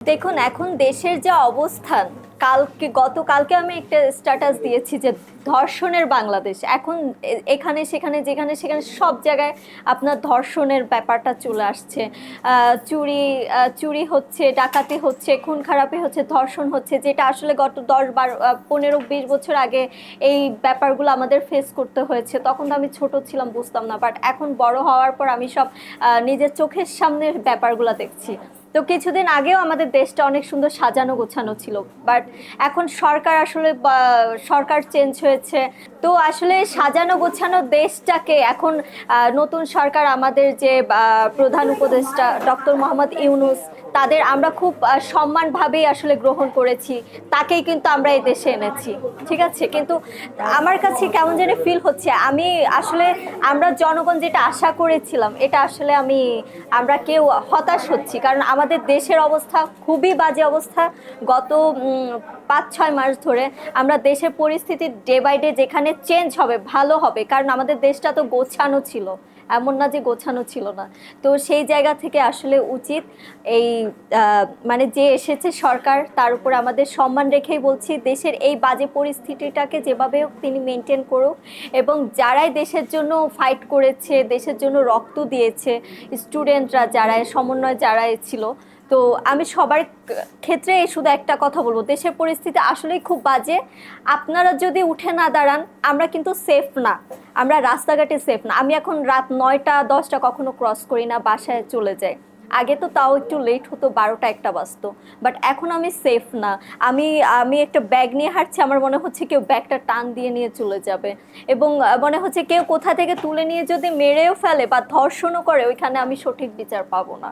দেখুন, এখন দেশের যে অবস্থান, কালকে, গতকালকে আমি একটা স্ট্যাটাস দিয়েছি যে ধর্ষণের বাংলাদেশ। এখন এখানে, সেখানে, যেখানে, সেখানে সব জায়গায় আপনার ধর্ষণের ব্যাপারটা চলে আসছে। চুরি চুরি হচ্ছে, ডাকাতি হচ্ছে, খুন খারাপি হচ্ছে, ধর্ষণ হচ্ছে, যেটা আসলে গত দশ বারো পনেরো, বিশ বছর আগে এই ব্যাপারগুলো আমাদের ফেস করতে হয়েছে। তখন তো আমি ছোট ছিলাম, বুঝতাম না বাট এখন বড় হওয়ার পর আমি সব নিজের চোখের সামনে ব্যাপারগুলো দেখছি। তো কিছুদিন আগেও আমাদের দেশটা অনেক সুন্দর সাজানো গোছানো ছিল বাট এখন সরকার আসলে সরকার চেঞ্জ হয়েছে। তো আসলে সাজানো গোছানো দেশটাকে এখন নতুন সরকার আমাদের যে প্রধান উপদেষ্টা ডক্টর মোহাম্মদ ইউনুস তাদের আমরা খুব সম্মানভাবেই আসলে গ্রহণ করেছি। তাকেই কিন্তু আমরা এই দেশে এনেছি। ঠিক আছে? কিন্তু আমার কাছে কেমন যেন ফিল হচ্ছে, আমি আসলে আমরা জনগণ যেটা আশা করেছিলাম, এটা আসলে আমি, আমরা কেউ হতাশ হচ্ছি। কারণ আমাদের দেশের অবস্থা খুবই বাজে অবস্থা। গত পাঁচ ছয় মাস ধরে আমরা দেশের পরিস্থিতি ডে বাই ডে যেখানে চেঞ্জ হবে, ভালো হবে। কারণ আমাদের দেশটা তো গোছানো ছিল। এমন না যে গোছানো ছিল না। তো সেই জায়গা থেকে আসলে উচিত এই মানে যে এসেছে সরকার, তার উপর আমাদের সম্মান রেখেই বলছি, দেশের এই বাজে পরিস্থিতিটাকে যেভাবে হোক তিনি মেনটেন করুক এবং যারাই দেশের জন্য ফাইট করেছে, দেশের জন্য রক্ত দিয়েছে স্টুডেন্টরা যারা, সমন্বয় যারা ছিল, তো আমি সবার ক্ষেত্রে শুধু একটা কথা বলব, দেশের পরিস্থিতি আসলেই খুব বাজে। আপনারা যদি উঠে না দাঁড়ান, আমরা কিন্তু সেফ না। আমরা রাস্তাঘাটে সেফ না। আমি এখন রাত নয়টা, দশটা কখনো ক্রস করি না, বাসায় চলে যাই। আগে তো তাও একটু লেট হতো, বারোটা একটা বাজতো। বাট এখন আমি সেফ না। আমি আমি একটা ব্যাগ নিয়ে হাঁটছি, আমার মনে হচ্ছে কেউ ব্যাগটা টান দিয়ে নিয়ে চলে যাবে। এবং মনে হচ্ছে কেউ কোথা থেকে তুলে নিয়ে যদি মেরেও ফেলে বা ধর্ষণও করে, ওইখানে আমি সঠিক বিচার পাবো না।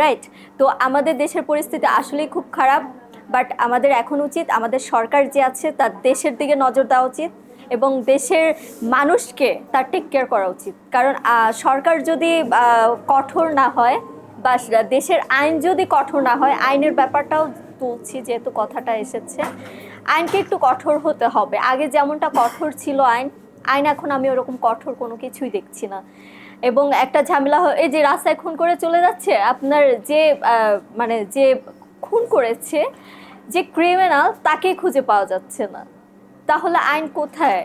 রাইট তো আমাদের দেশের পরিস্থিতি আসলেই খুব খারাপ। বাট আমাদের এখন উচিত, আমাদের সরকার যে আছে, তার দেশের দিকে নজর দেওয়া উচিত। এবং দেশের মানুষকে তার টেক কেয়ার করা উচিত। কারণ সরকার যদি কঠোর না হয় বা দেশের আইন যদি কঠোর না হয়, আইনের ব্যাপারটাও তুলছি যেহেতু কথাটা এসেছে, আইনকে একটু কঠোর হতে হবে। আগে যেমনটা কঠোর ছিল আইন আইন এখন আমি ওরকম কঠোর কোনো কিছুই দেখছি না। এবং একটা ঝামেলা হয় এই যে রাস্তায় খুন করে চলে যাচ্ছে, আপনার যে মানে যে খুন করেছে, যে ক্রিমিনাল তাকেই খুঁজে পাওয়া যাচ্ছে না। তাহলে আইন কোথায়?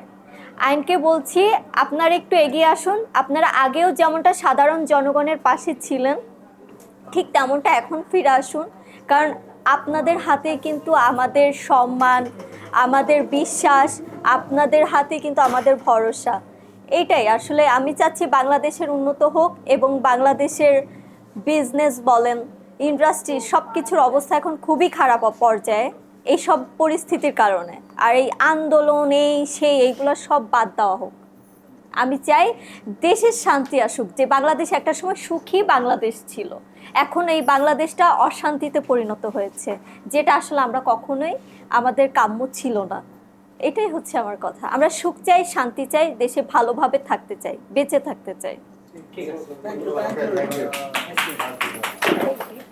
আইনকে বলছি, আপনারা একটু এগিয়ে আসুন। আপনারা আগেও যেমনটা সাধারণ জনগণের পাশে ছিলেন ঠিক তেমনটা এখন ফিরে আসুন। কারণ আপনাদের হাতে কিন্তু আমাদের সম্মান, আমাদের বিশ্বাস, আপনাদের হাতে কিন্তু আমাদের ভরসা। এইটাই, আসলে আমি চাচ্ছি বাংলাদেশের উন্নত হোক এবং বাংলাদেশের বিজনেস বলেন ইন্ডাস্ট্রি সব কিছুর অবস্থা এখন খুবই খারাপ পর্যায়ে এইসব পরিস্থিতির কারণে। আর এই আন্দোলন, এই, সেই, এইগুলো সব বাদ দেওয়া হোক। আমি চাই দেশের শান্তি আসুক যে বাংলাদেশ একটা সময় সুখী বাংলাদেশ ছিল। এখন এই বাংলাদেশটা অশান্তিতে পরিণত হয়েছে যেটা আসলে আমরা কখনোই আমাদের কাম্য ছিল না। এটাই হচ্ছে আমার কথা। আমরা সুখ চাই শান্তি চাই দেশে ভালোভাবে থাকতে চাই বেঁচে থাকতে চাই। ঠিক আছে